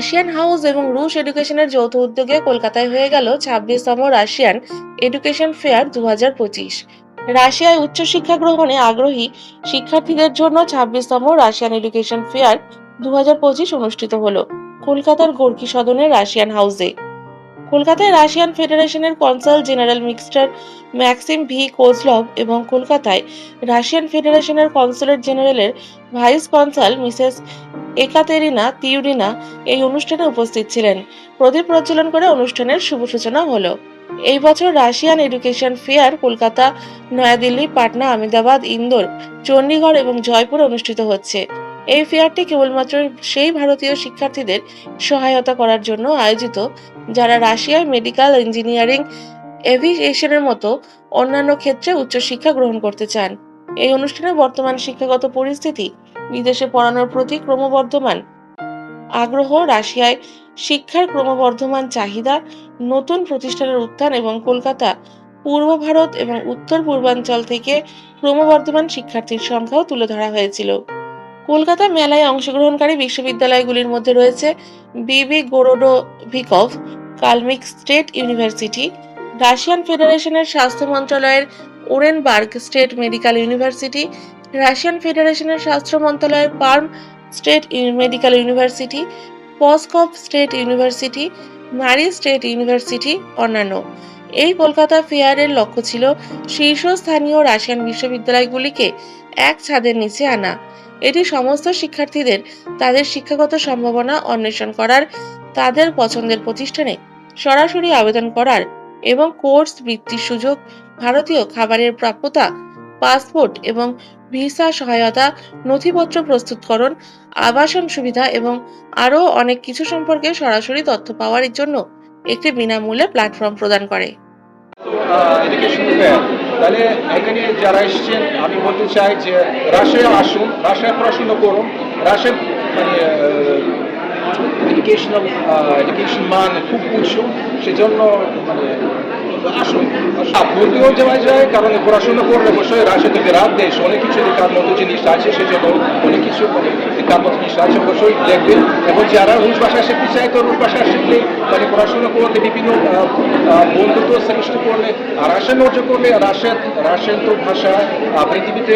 Russian house এবং রুশ এডুকেশনের যৌথ উদ্যোগে কলকাতায় হয়ে গেল ছাব্বিশতম রাশিয়ান এডুকেশন ফেয়ার দু হাজার পঁচিশ। রাশিয়ায় উচ্চশিক্ষা গ্রহণে আগ্রহী শিক্ষার্থীদের জন্য ছাব্বিশতম রাশিয়ান এডুকেশন ফেয়ার দু হাজার পঁচিশ অনুষ্ঠিত হলো। কলকাতার গোর্কি সদনের রাশিয়ান হাউসে কলকাতায় রাশিয়ান ফেডারেশনের consul general mister Maxim V Kozlov এবং কলকাতায় রাশিয়ান ফেডারেশনের কনসুলেট জেনারেলের vice consul Mrs Ekaterina Tyurina এই অনুষ্ঠানে উপস্থিত ছিলেন। প্রদীপ প্রজ্বলন করে অনুষ্ঠানের শুভ সূচনা হলো। এই বছর Russian education fair Kolkata, New Delhi, Patna, Ahmedabad, Indore, Chandigarh এবং জয়পুরে অনুষ্ঠিত হচ্ছে। এই ফেয়ারটি কেবলমাত্র সেই ভারতীয় শিক্ষার্থীদের সহায়তা করার জন্য আয়োজিত, যারা রাশিয়ায় মেডিকেল ইঞ্জিনিয়ারিং এভিয়েশনের মতো অন্যান্য ক্ষেত্রে উচ্চশিক্ষা গ্রহণ করতে চান। এই অনুষ্ঠানে বর্তমান শিক্ষাগত পরিস্থিতি, বিদেশে পড়ানোর প্রতি ক্রমবর্ধমান আগ্রহ, রাশিয়ায় শিক্ষার ক্রমবর্ধমান চাহিদা, নতুন প্রতিষ্ঠানের উত্থান এবং কলকাতা, পূর্ব ভারত এবং উত্তর পূর্বাঞ্চল থেকে ক্রমবর্ধমান শিক্ষার্থীর সংখ্যাও তুলে ধরা হয়েছিল। কলকাতা মেলায় অংশগ্রহণকারী বিশ্ববিদ্যালয়গুলির মধ্যে রয়েছে B B Gorodovikov, Kalmyk State University, Russian ফেডারেশনের স্বাস্থ্য মন্ত্রণালয়ের Orenburg State Medical University, Russian ফেডারেশনের স্বাস্থ্য মন্ত্রণালয়ের Perm State Medical University, Pskov State University Mari State University, অন্যান্য। এই কলকাতা ফেয়ারের লক্ষ্য ছিল শীর্ষস্থানীয় রাশিয়ান বিশ্ববিদ্যালয়গুলিকে এক ছাদের নিচে আনা। এটি সমস্ত শিক্ষার্থীদের তাদের শিক্ষাগত সম্ভাবনা অন্বেষণ করার, তাদের পছন্দের প্রতিষ্ঠানে সরাসরি আবেদন করার এবং কোর্স বৃত্তির সুযোগ, ভারতীয় খাবারের প্রাপ্যতা, পাসপোর্ট এবং ভিসা সহায়তা, নথিপত্র প্রস্তুতকরণ, আবাসন সুবিধা এবং আরও অনেক কিছু সম্পর্কে সরাসরি তথ্য পাওয়ার জন্য একটি বিনামূল্যে প্ল্যাটফর্ম প্রদান করে। তাহলে এখানে যারা এসছেন, আমি বলতে চাই যে রাশিয়া আসুন রাশিয়ায় পড়াশুনো করুন। রাশে মানে এডুকেশনাল এডুকেশন মান খুব উঁচু, সেজন্য মানে ভর্তিও যাওয়া যায় কারণ পড়াশোনা করলে অবশ্যই রাশিয়া তো বিরাট দেশ, অনেক কিছু দেখার মতো জিনিস আছে, সেজন্য অনেক কিছু দেখার মতো জিনিস আছে, অবশ্যই দেখবেন। এবং যারা রুশ ভাষা শিখতে চায়, তো রুশ ভাষা শিখলে মানে পড়াশোনা করলে বিভিন্ন বন্ধুত্ব সৃষ্টি করলে রাশিয়ান অর্জন করলে রাশিয়ান রাশিয়ান তো ভাষা পৃথিবীতে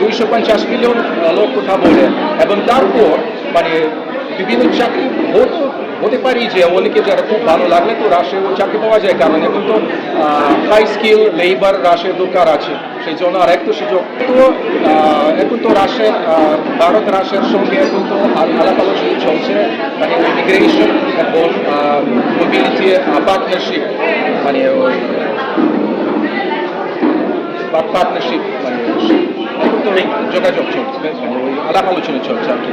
দুইশো পঞ্চাশ মিলিয়ন লোক কথা বলে। এবং তারপর মানে বিভিন্ন চাকরি হতে হতে পারি যে অনেকে যারা খুব ভালো লাগলে তো রাশিয়ার চাকরি পাওয়া যায় কারণ এখন তো হাই স্কিল লেবার রাশিয়ার দরকার আছে সেই জন্য আর একটু সুযোগ। তো এখন তো রাশিয়ার আহ, ভারত রাশিয়ার সঙ্গে এখন তো আল- আলাপ আলোচনা চলছে মানে ইমিগ্রেশন এবং মোবিলিটি পার্টনারশিপ মানে পার্টনারশিপ মানে এখন যোগাযোগ চলছে আলাপ আলোচনা চলছে আর কি।